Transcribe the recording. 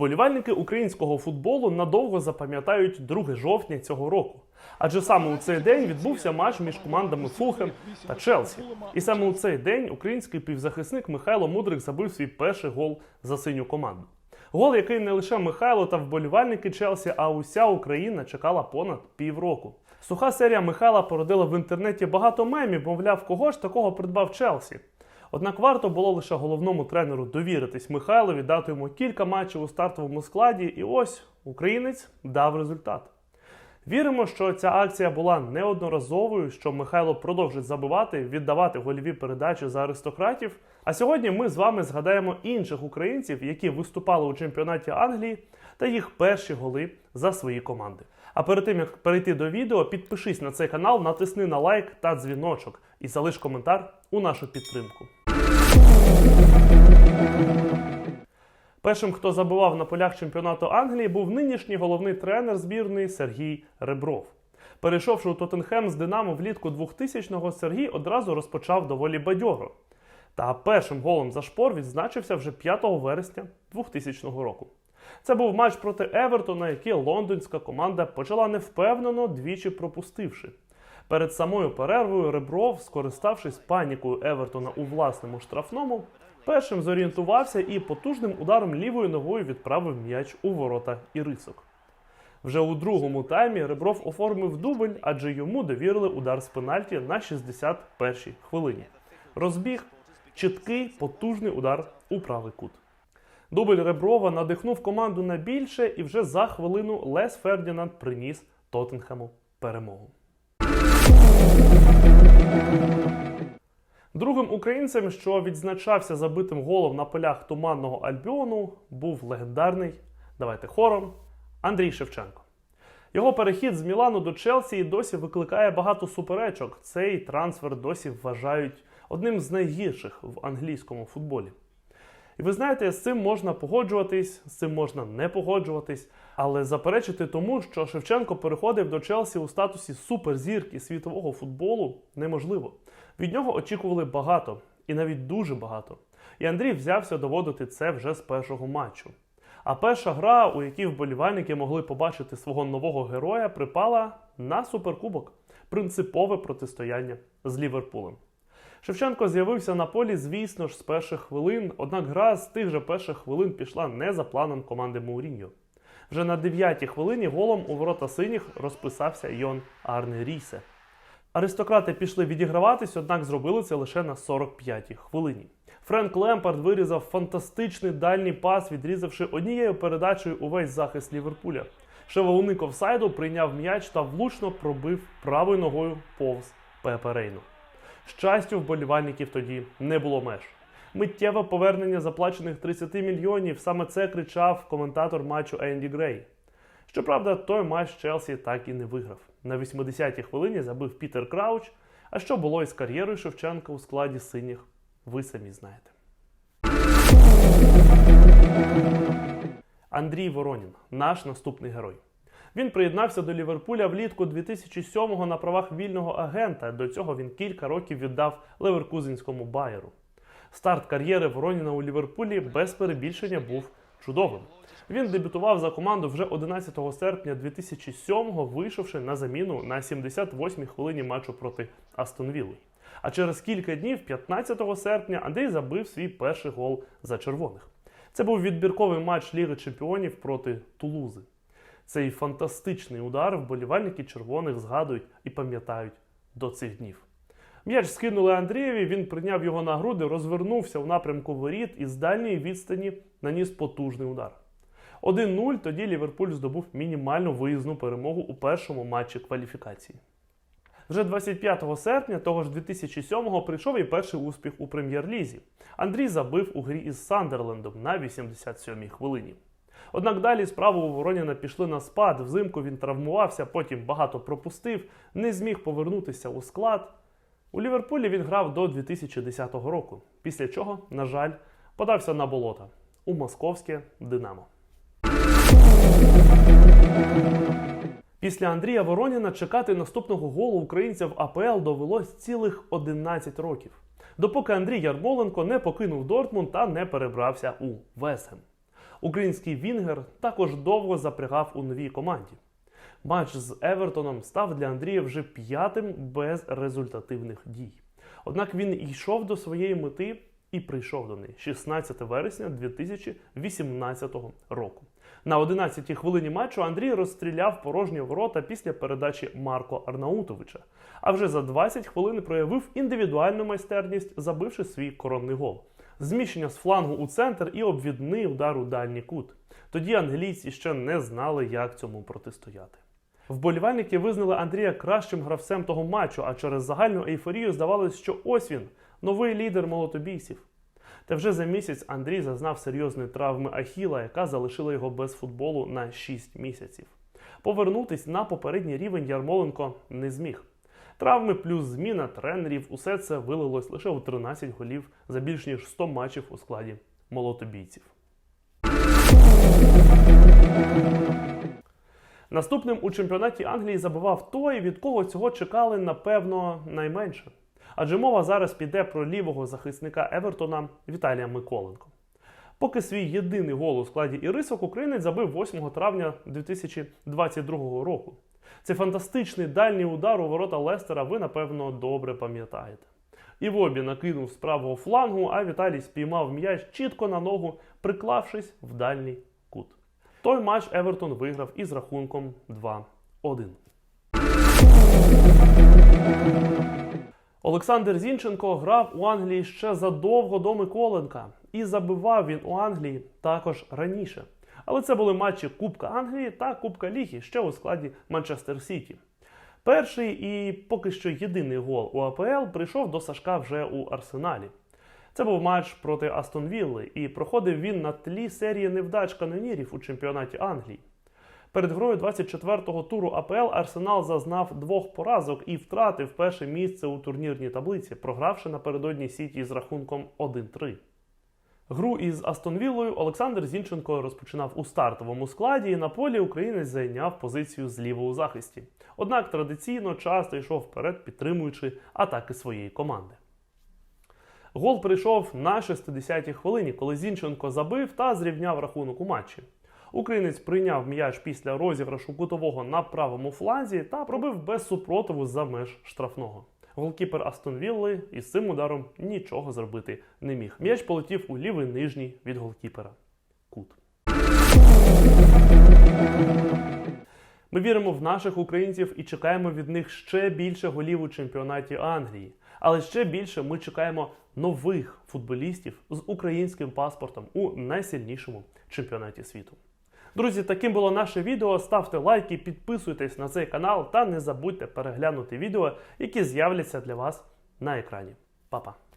Вболівальники українського футболу надовго запам'ятають 2 жовтня цього року. Адже саме у цей день відбувся матч між командами Фулхем та Челсі. І саме у цей день український півзахисник Михайло Мудрик забив свій перший гол за синю команду. Гол, який не лише Михайло та вболівальники Челсі, а уся Україна чекала понад півроку. Суха серія Михайла породила в інтернеті багато мемів, мовляв, кого ж такого придбав Челсі. Однак варто було лише головному тренеру довіритись Михайлові, дати йому кілька матчів у стартовому складі, і ось українець дав результат. Віримо, що ця акція була неодноразовою, що Михайло продовжить забивати, віддавати гольові передачі за аристократів. А сьогодні ми з вами згадаємо інших українців, які виступали у чемпіонаті Англії, та їх перші голи за свої команди. А перед тим як перейти до відео, підпишись на цей канал, натисни на лайк та дзвіночок і залиш коментар у нашу підтримку. Першим, хто забивав на полях чемпіонату Англії, був нинішній головний тренер збірної Сергій Ребров. Перейшовши у Тоттенхем з Динамо влітку 2000-го, Сергій одразу розпочав доволі бадьоро. Та першим голом за шпор відзначився вже 5 вересня 2000 року. Це був матч проти Евертона, який лондонська команда почала невпевнено, двічі пропустивши. Перед самою перервою Ребров, скориставшись панікою Евертона у власному штрафному, першим зорієнтувався і потужним ударом лівою ногою відправив м'яч у ворота Ірисок. Вже у другому таймі Ребров оформив дубль, адже йому довірили удар з пенальті на 61-й хвилині. Розбіг чіткий потужний удар у правий кут. Дубль Реброва надихнув команду на більше, і вже за хвилину Лес Фердінанд приніс Тоттенхему перемогу. Другим українцем, що відзначався забитим голом на полях туманного Альбіону, був легендарний, давайте хором, Андрій Шевченко. Його перехід з Мілану до Челсі досі викликає багато суперечок. Цей трансфер досі вважають одним з найгірших в англійському футболі. І ви знаєте, з цим можна погоджуватись, з цим можна не погоджуватись, але заперечити тому, що Шевченко переходив до Челсі у статусі суперзірки світового футболу, неможливо. Від нього очікували багато, і навіть дуже багато. І Андрій взявся доводити це вже з першого матчу. А перша гра, у якій вболівальники могли побачити свого нового героя, припала на суперкубок принципове протистояння з Ліверпулем. Шевченко з'явився на полі, звісно ж, з перших хвилин, однак гра з тих же перших хвилин пішла не за планом команди Мауріньо. Вже на 9-й хвилині голом у ворота синіх розписався Йон Арне Рісе. Аристократи пішли відіграватись, однак зробили це лише на 45-й хвилині. Френк Лемпард вирізав фантастичний дальній пас, відрізавши однією передачею увесь захист Ліверпуля. Шевоуник офсайду прийняв м'яч та влучно пробив правою ногою повз Пепе Рейну. Щастю, вболівальників тоді не було меж. Миттєве повернення заплачених 30 мільйонів саме це кричав коментатор матчу Енді Грей. Щоправда, той матч Челсі так і не виграв. На 80-й хвилині забив Пітер Крауч. А що було із кар'єрою Шевченка у складі синіх, ви самі знаєте. Андрій Воронін, наш наступний герой. Він приєднався до Ліверпуля влітку 2007-го на правах вільного агента. До цього він кілька років віддав Леверкузенському Байеру. Старт кар'єри Вороніна у Ліверпулі без перебільшення був чудовим. Він дебютував за команду вже 11 серпня 2007-го, вийшовши на заміну на 78-й хвилині матчу проти Астон Вілли. А через кілька днів, 15 серпня, Андрій забив свій перший гол за червоних. Це був відбірковий матч Ліги Чемпіонів проти Тулузи. Цей фантастичний удар вболівальники червоних згадують і пам'ятають до цих днів. М'яч скинули Андрієві, він прийняв його на груди, розвернувся в напрямку воріт і з дальньої відстані наніс потужний удар. 1-0 тоді Ліверпуль здобув мінімальну виїзну перемогу у першому матчі кваліфікації. Вже 25 серпня того ж 2007-го прийшов і перший успіх у прем'єр-лізі. Андрій забив у грі із Сандерлендом на 87-й хвилині. Однак далі справи у Вороніна пішли на спад. Взимку він травмувався, потім багато пропустив, не зміг повернутися у склад. У Ліверпулі він грав до 2010 року, після чого, на жаль, подався на болота у московське Динамо. Після Андрія Вороніна чекати наступного голу українця в АПЛ довелось цілих 11 років, допоки Андрій Ярмоленко не покинув Дортмунд та не перебрався у Весгем. Український Вінгер також довго запрягав у новій команді. Матч з Евертоном став для Андрія вже п'ятим без результативних дій. Однак він йшов до своєї мети і прийшов до неї 16 вересня 2018 року. На 11-й хвилині матчу Андрій розстріляв порожні ворота після передачі Марко Арнаутовича. А вже за 20 хвилин проявив індивідуальну майстерність, забивши свій коронний гол. Зміщення з флангу у центр і обвідний удар у дальній кут. Тоді англійці ще не знали, як цьому протистояти. Вболівальники визнали Андрія кращим гравцем того матчу, а через загальну ейфорію здавалось, що ось він, новий лідер молотобійців. Та вже за місяць Андрій зазнав серйозної травми Ахіла, яка залишила його без футболу на 6 місяців. Повернутись на попередній рівень Ярмоленко не зміг. Травми плюс зміна тренерів усе це вилилось лише у 13 голів за більш ніж 100 матчів у складі молотобійців. Наступним у чемпіонаті Англії забивав той, від кого цього чекали, напевно, найменше. Адже мова зараз піде про лівого захисника Евертона Віталія Миколенко. Поки свій єдиний гол у складі Ірисок українець забив 8 травня 2022 року. Цей фантастичний дальній удар у ворота Лестера ви, напевно, добре пам'ятаєте. Івобі накинув з правого флангу, а Віталій спіймав м'яч чітко на ногу, приклавшись в дальній кут. Той матч Евертон виграв із рахунком 2-1. Олександр Зінченко грав у Англії ще задовго до Миколенка і забивав він у Англії також раніше. Але це були матчі Кубка Англії та Кубка Ліги ще у складі Манчестер Сіті. Перший і поки що єдиний гол у АПЛ прийшов до Сашка вже у Арсеналі. Це був матч проти Астон Вілли, і проходив він на тлі серії невдач канонірів у чемпіонаті Англії. Перед грою 24-го туру АПЛ Арсенал зазнав двох поразок і втратив перше місце у турнірній таблиці, програвши напередодні Сіті з рахунком 1-3. Гру із Астон Віллою Олександр Зінченко розпочинав у стартовому складі, і на полі українець зайняв позицію зліва у захисті. Однак традиційно часто йшов вперед, підтримуючи атаки своєї команди. Гол прийшов на 60-й хвилині, коли Зінченко забив та зрівняв рахунок у матчі. Українець прийняв м'яч після розіграшу кутового на правому фланзі та пробив без супротиву за меж штрафного. Голкіпер Астон Вілли із цим ударом нічого зробити не міг. М'яч полетів у лівий нижній від голкіпера. Кут. Ми віримо в наших українців і чекаємо від них ще більше голів у чемпіонаті Англії. Але ще більше ми чекаємо нових футболістів з українським паспортом у найсильнішому чемпіонаті світу. Друзі, таким було наше відео. Ставте лайки, підписуйтесь на цей канал та не забудьте переглянути відео, які з'являться для вас на екрані. Па-па!